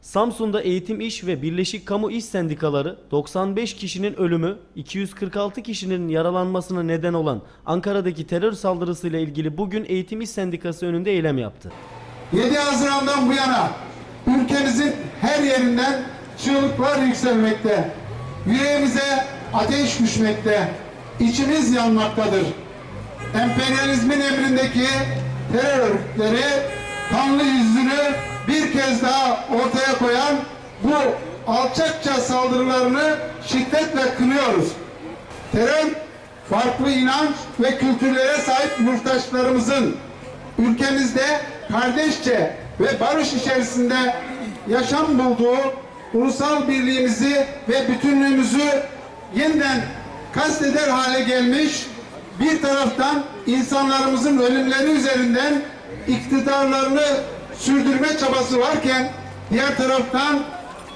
Samsun'da Eğitim İş ve Birleşik Kamu İş Sendikaları 95 kişinin ölümü, 246 kişinin yaralanmasına neden olan Ankara'daki terör saldırısıyla ilgili bugün Eğitim İş Sendikası önünde eylem yaptı. 7 Haziran'dan bu yana ülkemizin her yerinden çığlıklar yükselmekte. Yüreğimize ateş düşmekte. içimiz yanmaktadır. Emperyalizmin emrindeki terör örgütleri kanlı yüzünü bir kez daha ortaya koyan bu alçakça saldırılarını şiddetle kınıyoruz. Terör, farklı inanç ve kültürlere sahip yurttaşlarımızın ülkemizde kardeşçe ve barış içerisinde yaşam bulduğu ulusal birliğimizi ve bütünlüğümüzü yeniden kasteder hale gelmiş bir taraftan insanlarımızın ölümleri üzerinden iktidarlarını sürdürme çabası varken diğer taraftan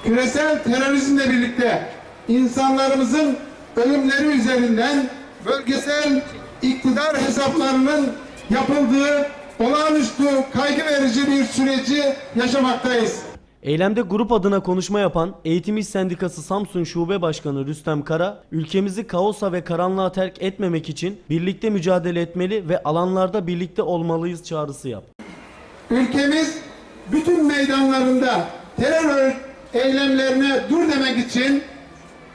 küresel terörizmle birlikte insanlarımızın ölümleri üzerinden bölgesel iktidar hesaplarının yapıldığı olağanüstü kaygı verici bir süreci yaşamaktayız. Eylemde grup adına konuşma yapan Eğitim İş Sendikası Samsun Şube Başkanı Rüstem Kara, ülkemizi kaosa ve karanlığa terk etmemek için birlikte mücadele etmeli ve alanlarda birlikte olmalıyız çağrısı yaptı. Ülkemiz bütün meydanlarında terör eylemlerine dur demek için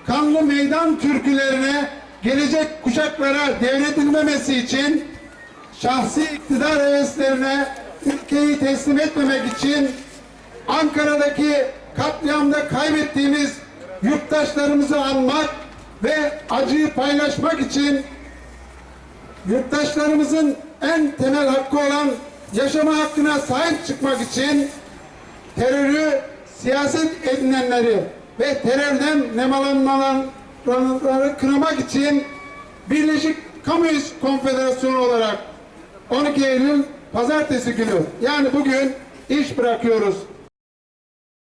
kanlı meydan türkülerine gelecek kuşaklara devredilmemesi için şahsi iktidar heveslerine ülkeyi teslim etmemek için Ankara'daki katliamda kaybettiğimiz yurttaşlarımızı anmak ve acıyı paylaşmak için yurttaşlarımızın en temel hakkı olan yaşama hakkına sahip çıkmak için terörü siyaset edinenleri ve terörden nemalanmaları kınamak için Birleşik İş Konfederasyonu olarak 12 Eylül Pazartesi günü yani bugün iş bırakıyoruz.